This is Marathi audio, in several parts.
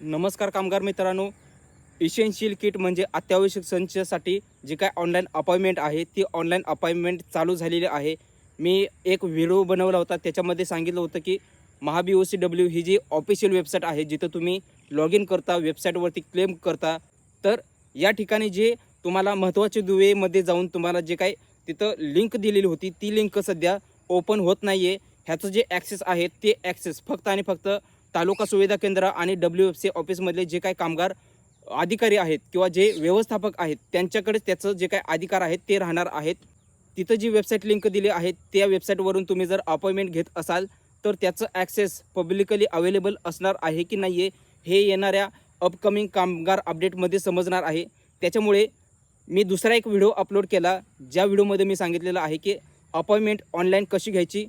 नमस्कार कामगार मित्रांनो इशेन्शियल किट म्हणजे अत्यावश्यक संचसाठी जी काय ऑनलाईन अपॉइंटमेंट आहे ती ऑनलाईन अपॉइंटमेंट चालू झालेली आहे. मी एक व्हिडिओ बनवला होता त्याच्यामध्ये सांगितलं होतं की महाबी ओ सी डब्ल्यू ही जी ऑफिशियल वेबसाईट आहे जिथं तुम्ही लॉग इन करता वेबसाईटवरती क्लेम करता तर या ठिकाणी जे तुम्हाला महत्त्वाचे दुवेमध्ये जाऊन तुम्हाला जे काही तिथं लिंक दिलेली होती ती लिंक सध्या ओपन होत नाही आहे ह्याचं जे ॲक्सेस आहे ते ॲक्सेस फक्त आणि फक्त तालुका सुविधा केंद्र आणि डब्ल्यू एफ सी ऑफिसमधले जे काही कामगार अधिकारी आहेत किंवा जे व्यवस्थापक आहेत त्यांच्याकडेच त्याचं जे काही अधिकार आहेत ते राहणार आहेत. तिथं जी वेबसाईट लिंक दिली आहे त्या वेबसाईटवरून तुम्ही जर अपॉइंटमेंट घेत असाल तर त्याचं ॲक्सेस पब्लिकली अवेलेबल असणार आहे की नाही आहे हे येणाऱ्या अपकमिंग कामगार अपडेटमध्ये समजणार आहे. त्याच्यामुळे मी दुसरा एक व्हिडिओ अपलोड केला ज्या व्हिडिओमध्ये मी सांगितलेलं आहे की अपॉइंटमेंट ऑनलाईन कशी घ्यायची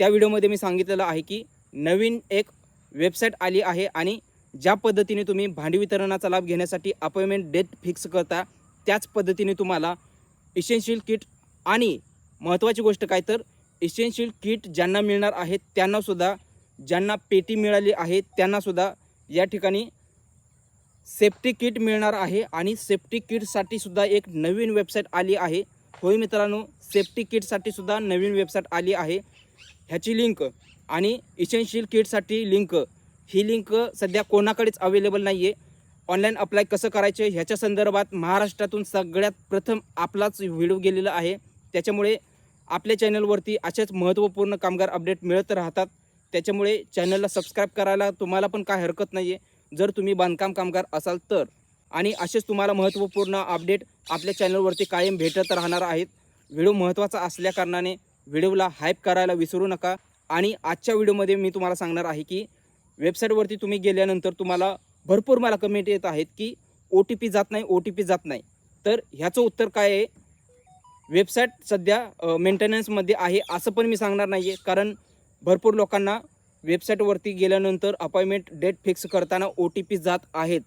त्या व्हिडिओमध्ये मी सांगितलेलं आहे की नवीन एक वेबसाईट आली आहे आणि ज्या पद्धतीने तुम्ही भांडी वितरणाचा लाभ घेण्यासाठी अपॉइंटमेंट डेट फिक्स करता त्याच पद्धतीने तुम्हाला इसेन्शियल किट आणि महत्त्वाची गोष्ट काय तर इसेन्शियल किट ज्यांना मिळणार आहे त्यांनासुद्धा ज्यांना पेटी मिळाली आहे त्यांनासुद्धा या ठिकाणी सेफ्टी किट मिळणार आहे आणि सेफ्टी किटसाठी सुद्धा एक नवीन वेबसाईट आली आहे. होय मित्रांनो सेफ्टी किटसाठी सुद्धा नवीन वेबसाईट आली आहे. ह्याची लिंक आणि इसेन्शियल किटसाठी लिंक ही लिंक सध्या कोणाकडेच अवेलेबल नाही आहे ऑनलाईन अप्लाय कसं करायचं ह्याच्या संदर्भात महाराष्ट्रातून सगळ्यात प्रथम आपलाच व्हिडिओ गेलेला आहे. त्याच्यामुळे आपल्या चॅनलवरती असेच महत्त्वपूर्ण कामगार अपडेट मिळत राहतात. त्याच्यामुळे चॅनलला सबस्क्राईब करायला तुम्हाला पण काय हरकत नाही आहे जर तुम्ही बांधकाम कामगार असाल तर. आणि असेच तुम्हाला महत्त्वपूर्ण अपडेट आपल्या चॅनलवरती कायम भेटत राहणार आहेत. व्हिडिओ महत्त्वाचा असल्याकारणाने व्हिडिओला हाईप करायला विसरू नका. आणि आजच्या व्हिडिओमध्ये मी तुम्हाला सांगणार आहे की वेबसाईटवरती तुम्ही गेल्यानंतर तुम्हाला भरपूर मला कमेंट येत आहेत की ओ टी पी जात नाही ओ टी पी जात नाही. तर ह्याचं उत्तर काय आहे? वेबसाईट सध्या मेंटेनन्समध्ये आहे असं पण मी सांगणार नाही आहे कारण भरपूर लोकांना वेबसाईटवरती गेल्यानंतर अपॉइंटमेंट डेट फिक्स करताना ओ टी पी जात आहेत.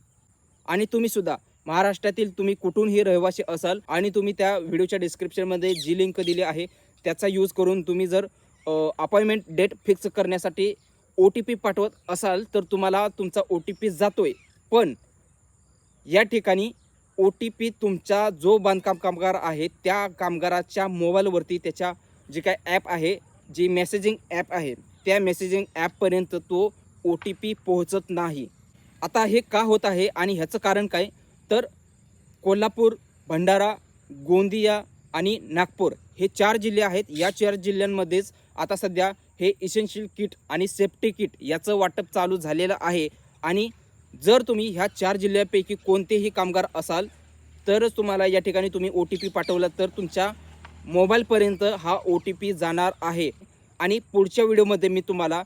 आणि तुम्हीसुद्धा महाराष्ट्रातील तुम्ही कुठूनही रहिवासी असाल आणि तुम्ही त्या व्हिडिओच्या डिस्क्रिप्शनमध्ये जी लिंक दिली आहे त्याचा यूज करून तुम्ही जर अपॉइंटमेंट डेट फिक्स करण्यासाठी ओ टी पी पाठवत असाल तर तुम्हाला तुमचा ओ टी पी जातो आहे पण या ठिकाणी ओ टी पी तुमचा जो बांधकाम कामगार आहे त्या कामगाराच्या मोबाईलवरती त्याच्या जे काय ॲप आहे जी मेसेजिंग ॲप आहे त्या मेसेजिंग ॲपपर्यंत तो ओ टी पी पोहोचत नाही. आता हे का होत आहे आणि ह्याचं कारण काय? तर कोल्हापूर भंडारा गोंदिया आणि नागपूर हे चार जिल्हे आहेत. या चार जिल्ह्यांमध्येच आता सध्या हे इसेन्शियल किट आणि सेफ्टी किट याचं वाटप चालू झालेलं आहे. आणि जर तुम्ही ह्या चार जिल्ह्यापैकी कोणतेही कामगार असाल तरच तुम्हाला या ठिकाणी तुम्ही ओ टी पी पाठवला तर तुमच्या मोबाईलपर्यंत हा ओ टी पी जाणार आहे. आणि पुढच्या व्हिडिओमध्ये मी तुम्हाला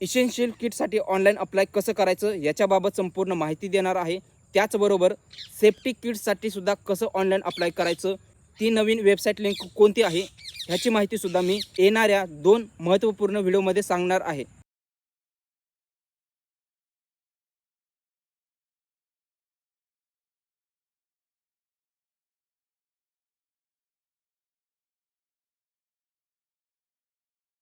इसेन्शियल किटसाठी ऑनलाईन अप्लाय कसं करायचं याच्याबाबत संपूर्ण माहिती देणार आहे. त्याचबरोबर सेफ्टी किटसाठी सुद्धा कसं ऑनलाईन अप्लाय करायचं ती नवीन वेबसाईट लिंक कोणती आहे? ह्याची माहितीसुद्धा मी येणाऱ्या दोन महत्त्वपूर्ण व्हिडिओमध्ये सांगणार आहे.